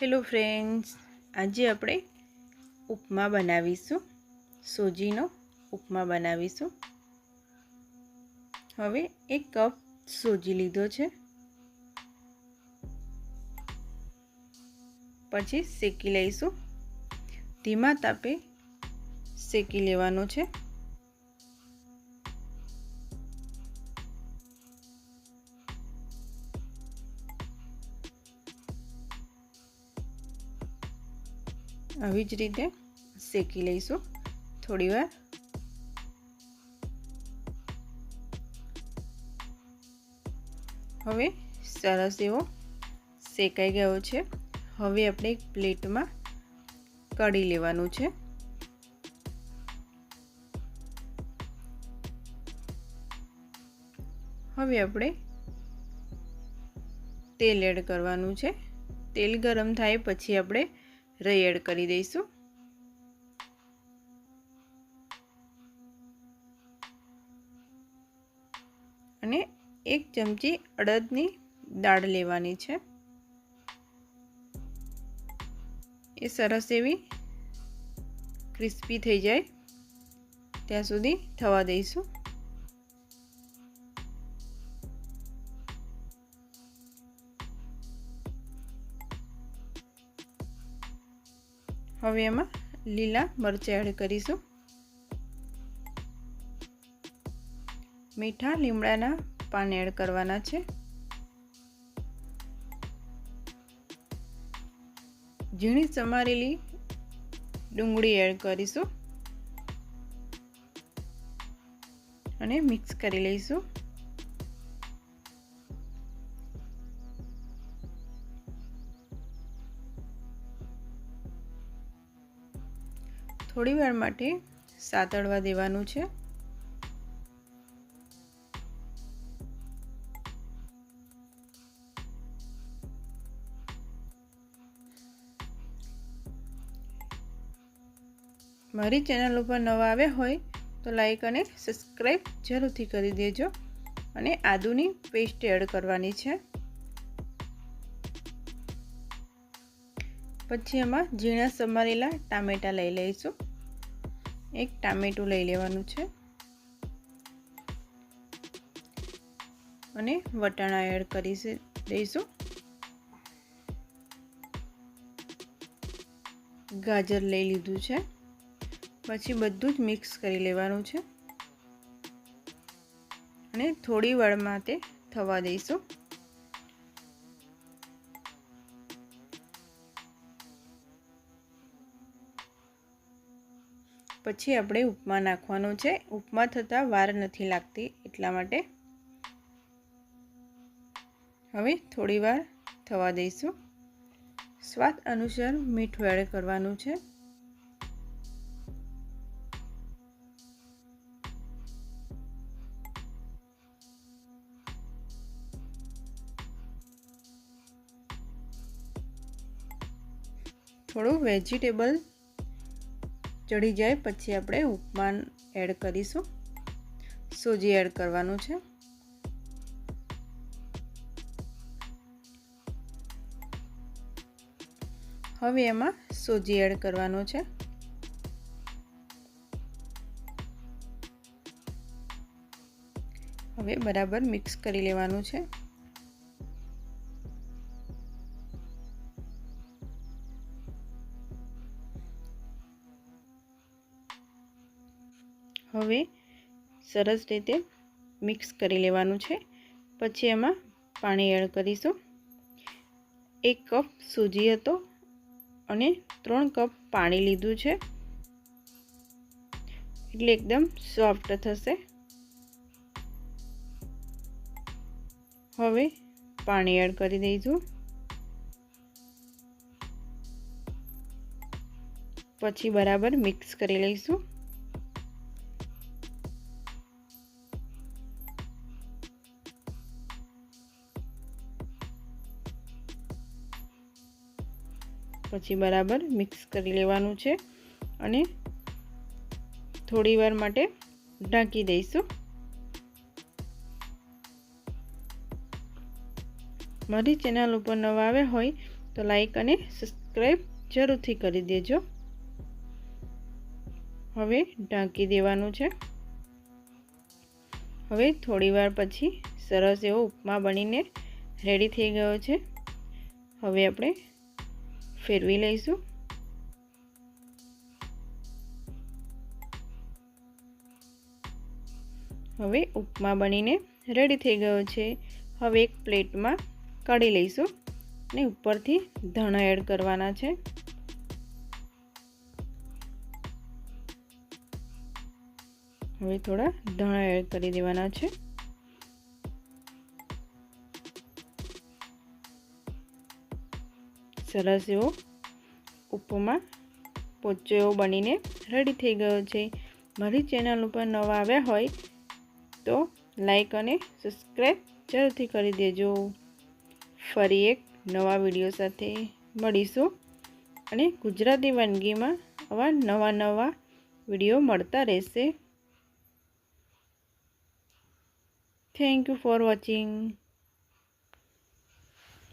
Hello friends, આજે આપણે ઉપમા બનાવીશું, સોજીનો ઉપમા બનાવીશું. હવે એક કપ સોજી લીધો છે. પછી શેકી લઈશું. ધીમા તાપે શેકી લેવાનો છે. આવી જ રીતે શેકી લઈશું થોડી વાર. હવે સરસ એવો શેકાઈ ગયો છે. હવે આપણે એક પ્લેટમાં કઢી લેવાનું છે. હવે આપણે તેલ એડ કરવાનું છે. તેલ ગરમ થાય પછી આપણે રઈ એડ કરી દઈશું. અને એક ચમચી અડદની દાળ લેવાની છે. એ સરસ એવી ક્રિસ્પી થઈ જાય. ત્યાં સુધી થવા દઈશું. હવે એમાં લીલા મરચાં એડ કરીશું. મીઠા લીમડાના પાન એડ કરવાના છે. ઝીણી સમારેલી ડુંગળી એડ કરીશું. અને મિક્સ કરી લઈશું. થોડી વાર માટે સાતળવા દેવાનું છે. મારી ચેનલ ઉપર નવા આવ્યા હોય તો લાઈક અને સબસ્ક્રાઈબ જરૂરથી કરી દેજો અને આદુની પેસ્ટ એડ કરવાની છે. પછી એમાં ઝીણા સમારેલા ટામેટાં લઈ લઈશું. એક ટામેટું લઈ લેવાનું છે. અને વટાણા એડ કરી દઈશું. ગાજર લઈ લીધું છે. પછી બધું જ મિક્સ કરી લેવાનું છે. અને થોડી વાર માટે થવા દઈશું. પછી આપણે ઉપમા નાખવાનો છે. ઉપમા થતાં વાર નથી લાગતી એટલા માટે હવે થોડી વાર થવા દઈશું. સ્વાદ અનુસાર મીઠું એડ કરવાનું છે. થોડું વેજીટેબલ ચડી જાય, પછી આપણે ઉપમાન એડ કરીશું. સોજી એડ કરવાનું છે? હવે એમાં સોજી એડ કરવાનો છે? હવે બરાબર મિક્સ કરી લેવાનું છે. હવે સરસ રીતે મિક્સ કરી લેવાનું છે. પછી એમાં પાણી એડ કરીશું. એક કપ સૂજી હતો અને ત્રણ કપ પાણી લીધું છે. એટલે એકદમ સોફ્ટ થશે. હવે પાણી એડ કરી દઈશું. પછી બરાબર મિક્સ કરી લઈશું. પછી બરાબર મિક્સ કરી લેવાનું છે અને થોડી વાર માટે ઢાંકી દઈશું. મારી ચેનલ ઉપર નવા આવ્યા હોય તો લાઈક અને સબસ્ક્રાઈબ જરૂરથી કરી દેજો. હવે ઢાંકી દેવાનું છે. હવે થોડી વાર પછી સરસ એવો ઉપમા બનીને રેડી થઈ ગયો છે. હવે આપણે ફેરવી લઈશું. હવે ઉપમા બનીને રેડી થઈ ગયો છે. હવે એક પ્લેટમાં કાઢી લઈશું અને ઉપરથી ધણા એડ કરવાના છે. હવે થોડા ધણા એડ કરી દેવાના છે. સરસ એવો ઉપમા પોચો એવો બનીને રેડી થઈ ગયો છે. મારી ચેનલ ઉપર નવા આવ્યા હોય તો લાઈક અને સબસ્ક્રાઈબ જરૂરથી કરી દેજો. ફરી એક નવા વીડિયો સાથે મળીશું અને ગુજરાતી વાનગીમાં આવા નવા નવા વીડિયો મળતા રહેશે. Thank you for watching